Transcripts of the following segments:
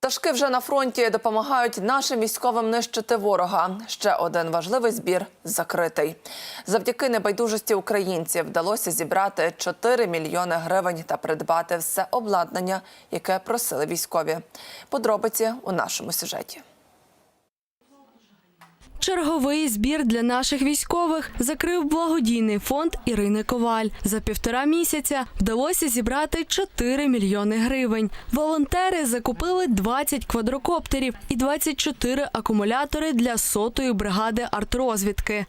Пташки вже на фронті допомагають нашим військовим нищити ворога. Ще один важливий збір закритий. Завдяки небайдужості українців вдалося зібрати 4 мільйони гривень та придбати все обладнання, яке просили військові. Подробиці у нашому сюжеті. Черговий збір для наших військових закрив благодійний фонд Ірини Коваль. За півтора місяця вдалося зібрати 4 мільйони гривень. Волонтери закупили 20 квадрокоптерів і 24 акумулятори для сотої бригади артрозвідки.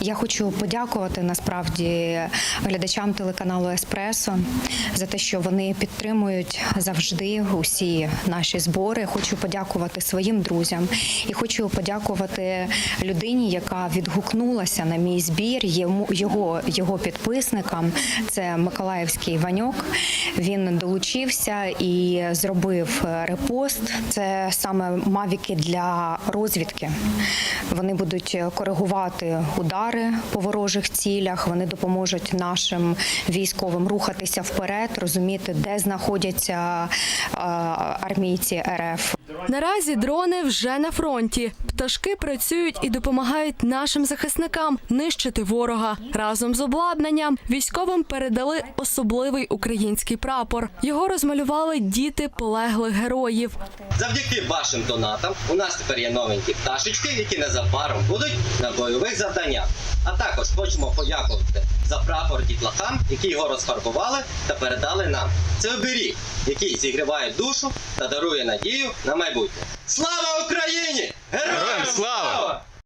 Я хочу подякувати насправді глядачам телеканалу Еспресо за те, що вони підтримують завжди усі наші збори. Хочу подякувати своїм друзям і хочу подякувати людині, яка відгукнулася на мій збір. Його, його підписникам. Це Миколаївський Ваньок. Він долучився і зробив репост. Це саме мавіки для розвідки. Вони будуть коригувати удари по ворожих цілях. Вони допоможуть нашим військовим рухатися вперед, розуміти, де знаходяться е, армійці РФ. Наразі дрони вже на фронті. Пташки працюють і допомагають нашим захисникам нищити ворога. Разом з обладнанням військовим передали особливий український прапор. Його розмалювали діти полеглих героїв. Завдяки вашим донатам у нас тепер є новенькі пташечки, які незабаром будуть на бойових завданнях. А також хочемо подякувати за прапор дітлахам, які його розфарбували та передали нам. Це оберіг, який зігріває душу та дарує надію на майбутнє. Слава Україні! Героям слава!